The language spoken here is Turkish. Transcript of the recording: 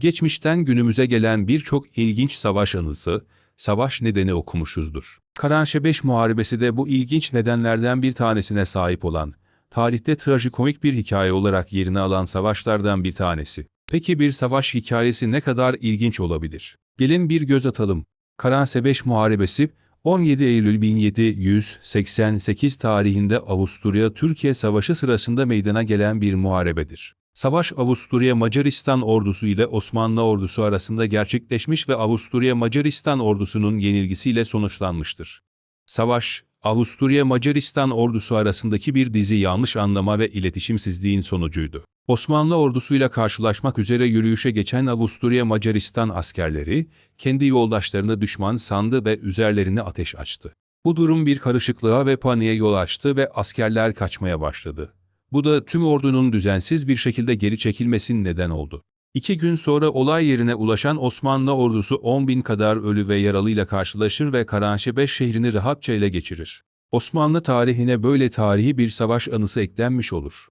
Geçmişten günümüze gelen birçok ilginç savaş anısı, savaş nedeni okumuşuzdur. Karanşebeş Muharebesi de bu ilginç nedenlerden bir tanesine sahip olan, tarihte trajikomik bir hikaye olarak yerini alan savaşlardan bir tanesi. Peki bir savaş hikayesi ne kadar ilginç olabilir? Gelin bir göz atalım. Karansebeş Muharebesi, 17 Eylül 1788 tarihinde Avusturya-Türkiye Savaşı sırasında meydana gelen bir muharebedir. Savaş Avusturya Macaristan ordusu ile Osmanlı ordusu arasında gerçekleşmiş ve Avusturya Macaristan ordusunun yenilgisiyle sonuçlanmıştır. Savaş, Avusturya Macaristan ordusu arasındaki bir dizi yanlış anlama ve iletişimsizliğin sonucuydu. Osmanlı ordusuyla karşılaşmak üzere yürüyüşe geçen Avusturya Macaristan askerleri, kendi yoldaşlarını düşman sandı ve üzerlerine ateş açtı. Bu durum bir karışıklığa ve paniğe yol açtı ve askerler kaçmaya başladı. Bu da tüm ordunun düzensiz bir şekilde geri çekilmesinin neden oldu. İki gün sonra olay yerine ulaşan Osmanlı ordusu 10 bin kadar ölü ve yaralıyla karşılaşır ve Karanşebeş şehrini rahatça ele geçirir. Osmanlı tarihine böyle tarihi bir savaş anısı eklenmiş olur.